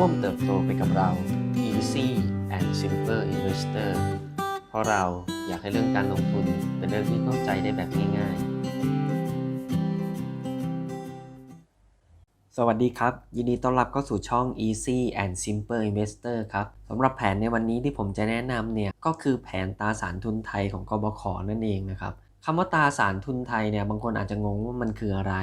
ร่วมเติบโตไปกับเรา Easy and Simple Investor เพราะเราอยากให้เรื่องการลงทุนเป็นเรื่องที่เข้าใจได้แบบง่ายๆ สวัสดีครับ ยินดีต้อนรับเข้าสู่ช่อง Easy and Simple Investor ครับสำหรับแผนในวันนี้ที่ผมจะแนะนำเนี่ย ก็คือแผนตราสารทุนไทยของกบขนั่นเองนะครับคำว่าตราสารทุนไทยเนี่ยบางคนอาจจะงงว่ามันคืออะไร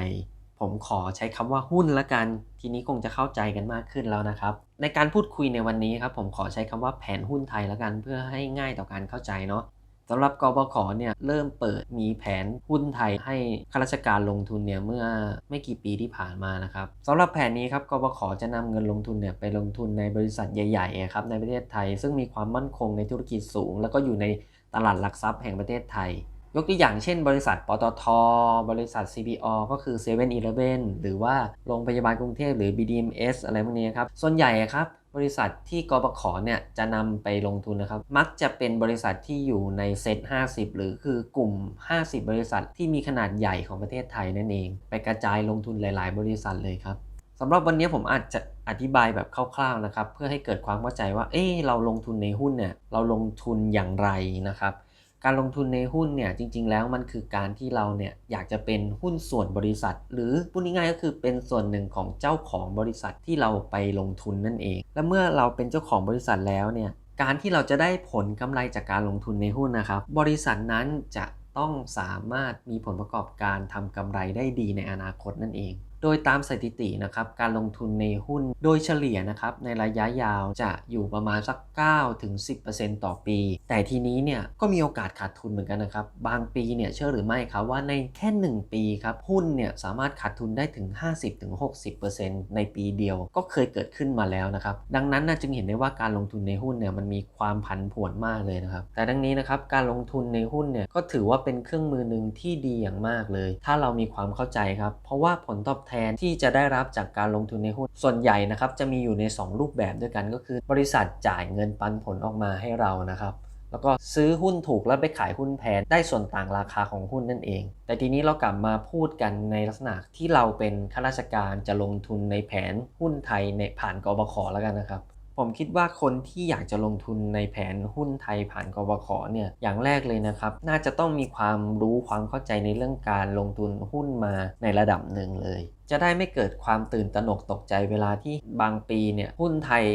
ผมขอใช้คำว่าหุ้นละกัน ทีนี้คงจะเข้าใจกันมากขึ้นแล้วนะครับ ในการพูดคุยในวันนี้ครับผมขอใช้คำว่าแผนหุ้นไทยละกัน เพื่อให้ง่ายต่อการเข้าใจเนาะสำหรับกบขเนี่ยเริ่มเปิดมีแผนหุ้นไทยให้ข้าราชการลงทุนเนี่ยเมื่อไม่กี่ปีที่ผ่านมานะครับสำหรับแผนนี้ครับกบขจะนำเงินลงทุนเนี่ยไปลงทุนในบริษัทใหญ่ๆครับในประเทศไทย ซึ่งมีความมั่นคงในธุรกิจสูง แล้วก็อยู่ในตลาดหลักทรัพย์แห่งประเทศไทย ยกตัวอย่างเช่นบริษัทปตท บริษัท CPO ก็คือ7 e เ e ่ e อหรือว่าโรงพยาบาลกรุงเทพหรือ BDMS อะไรพวกนี้ครับ ส่วนใหญ่ครับบริษัทที่กบขเนี่ยจะนำไปลงทุนนะครับ มักจะเป็นบริษัทที่อยู่ในเซ็ต50 หรือคือกลุ่ม 50 บริษัทที่มีขนาดใหญ่ของประเทศไทยนั่นเอง ไปกระจายลงทุนหลาย ๆ บริษัทเลยครับสำหรับวันนี้ผมอาจจะอธิบายแบบคร่าวๆนะครับ เพื่อให้เกิดความเข้าใจว่า เอ๊เราลงทุนในหุ้นเนี่ยเราลงทุนอย่างไรนะครับ การลงทุนในหุ้นเนี่ยจริง ๆ แล้วมันคือการที่เราเนี่ยอยากจะเป็นหุ้นส่วนบริษัท หรือพูดง่ายๆก็คือเป็นส่วนหนึ่งของเจ้าของบริษัทที่เราไปลงทุนนั่นเอง และเมื่อเราเป็นเจ้าของบริษัทแล้วเนี่ยการที่เราจะได้ผลกำไรจากการลงทุนในหุ้นนะครับ บริษัทนั้นจะต้องสามารถมีผลประกอบการทำกำไรได้ดีในอนาคตนั่นเอง โดยตามสถิตินะครับการลงทุนในหุ้นโดยเฉลี่ยนะครับในระยะยาวจะอยู่ประมาณสัก 9-10%ต่อปี แต่ทีนี้เนี่ยก็มีโอกาสขาดทุนเหมือนกันนะครับ บางปีเนี่ยเชื่อหรือไม่ครับว่าในแค่ 1 ปีครับหุ้นเนี่ยสามารถขาดทุนได้ถึง 50-60%ในปีเดียวก็เคยเกิดขึ้นมาแล้วนะครับ ดังนั้นนะจึงเห็นได้ว่าการลงทุนในหุ้นเนี่ยมันมีความผันผวนมากเลยนะครับ แต่ดังนี้นะครับการลงทุนในหุ้นเนี่ยก็ถือว่าเป็นเครื่องมือหนึ่งที่ดีอย่างมากเลย ถ้าเรามีความเข้าใจครับ เพราะว่าผลตอบแทนที่จะได้รับจากการลงทุนในหุ้น ส่วนใหญ่นะครับจะมีอยู่ใน 2 รูปแบบด้วยกันก็คือ บริษัทจ่ายเงินปันผลออกมาให้เรานะครับแล้วก็ซื้อหุ้นถูกแล้วไปขายหุ้นแพงได้ส่วนต่างราคาของหุ้นนั่นเอง แต่ทีนี้เรากลับมาพูดกันในลักษณะที่เราเป็นข้าราชการจะลงทุนในแผนหุ้นไทยในผ่านกบขแล้วกันนะครับ ผมคิดว่าคนที่อยากจะลงทุนในแผนหุ้นไทยผ่านกบขเนี่ยอย่างแรกเลยนะครับ น่าจะต้องมีความรู้ความเข้าใจในเรื่องการลงทุนหุ้นมาในระดับหนึ่งเลย จะได้ไม่เกิดความตื่นตระหนกตกใจเวลาที่บางปีเนี่ยหุ้นไทย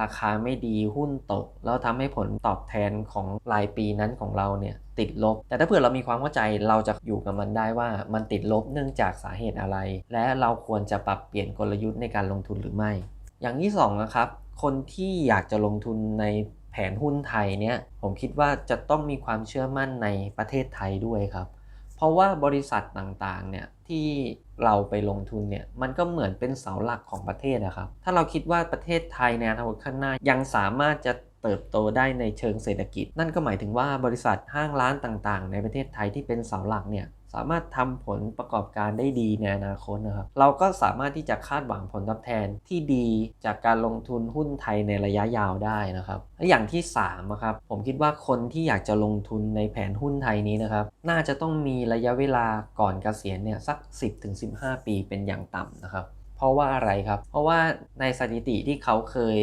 ราคาไม่ดีหุ้นตก แล้วทำให้ผลตอบแทนของรายปีนั้นของเราเนี่ยติดลบ แต่ถ้าเผื่อเรามีความเข้าใจเราจะอยู่กับมันได้ว่ามันติดลบเนื่องจากสาเหตุอะไร และเราควรจะปรับเปลี่ยนกลยุทธ์ในการลงทุนหรือไม่ อย่างที่สองนะครับ คนที่อยากจะลงทุนในแผนหุ้นไทยเนี่ยผมคิดว่าจะต้องมีความเชื่อมั่นในประเทศไทยด้วยครับ เพราะว่าบริษัทต่างๆเนี่ยที่เราไปลงทุนเนี่ยมันก็เหมือนเป็นเสาหลักของประเทศนะครับ ถ้าเราคิดว่าประเทศไทยในอนาคตข้างหน้ายังสามารถจะเติบโตได้ในเชิงเศรษฐกิจ นั่นก็หมายถึงว่าบริษัทห้างร้านต่างๆ ในประเทศไทยที่เป็นเสาหลักเนี่ย สามารถทำผลประกอบการได้ดีในอนาคตนะครับ เราก็สามารถที่จะคาดหวังผลตอบแทนที่ดีจากการลงทุนหุ้นไทยในระยะยาวได้นะครับและอย่างที่3นะครับผมคิดว่าคนที่อยากจะลงทุนในแผนหุ้นไทยนี้นะครับ น่าจะต้องมีระยะเวลาก่อนเกษียณเนี่ยสัก 10-15 ปีเป็นอย่างต่ำนะครับ เพราะว่าอะไรครับ เพราะว่าในสถิติที่เขาเคย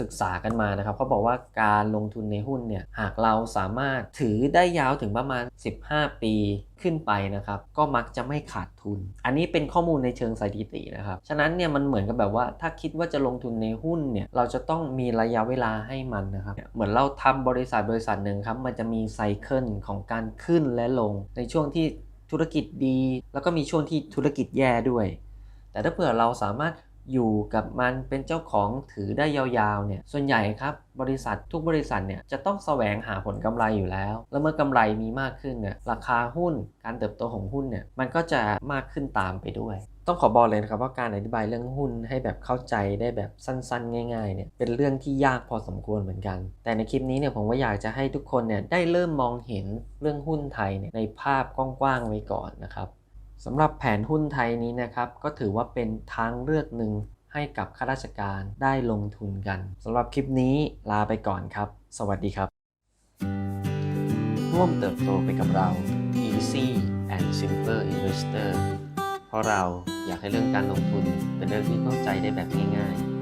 ศึกษากันมานะครับเขาบอกว่าการลงทุนในหุ้นเนี่ยหากเราสามารถถือได้ยาวถึงประมาณ 15 ปีขึ้นไปนะครับ ก็มักจะไม่ขาดทุน อันนี้เป็นข้อมูลในเชิงสถิตินะครับ ฉะนั้นเนี่ยมันเหมือนกับแบบว่า ถ้าคิดว่าจะลงทุนในหุ้นเนี่ยเราจะต้องมีระยะเวลาให้มันนะครับ เหมือนเราทำบริษัทบริษัทหนึ่งครับมันจะมีไซเคิลของการขึ้นและลงในช่วงที่ธุรกิจดี แล้วก็มีช่วงที่ธุรกิจแย่ด้วย แต่ถ้าเผื่อเราสามารถอยู่กับมันเป็นเจ้าของถือได้ยาวๆเนี่ยส่วนใหญ่ครับบริษัททุกบริษัทเนี่ยจะต้องแสวงหาผลกำไรอยู่แล้ว แล้วเมื่อกำไรมีมากขึ้นเนี่ยราคาหุ้น การเติบโตของหุ้นเนี่ยมันก็จะมากขึ้นตามไปด้วย ต้องขอบอกเลยนะครับว่าการอธิบายเรื่องหุ้นให้แบบเข้าใจได้แบบสั้นๆ ง่ายๆเนี่ยเป็นเรื่องที่ยากพอสมควรเหมือนกัน แต่ในคลิปนี้เนี่ยผมว่าอยากจะให้ทุกคนเนี่ยได้เริ่มมองเห็นเรื่องหุ้นไทยเนี่ยในภาพกว้างๆไว้ก่อนนะครับ สำหรับแผนหุ้นไทยนี้นะครับก็ถือว่าเป็นทางเลือกหนึ่งให้กับข้าราชการได้ลงทุนกันสำหรับคลิปนี้ลาไปก่อนครับ สวัสดีครับ ร่วมเติบโตไปกับเรา Easy and Simple Investor เพราะเราอยากให้เรื่องการลงทุนเป็นเรื่องที่เข้าใจได้แบบง่ายๆ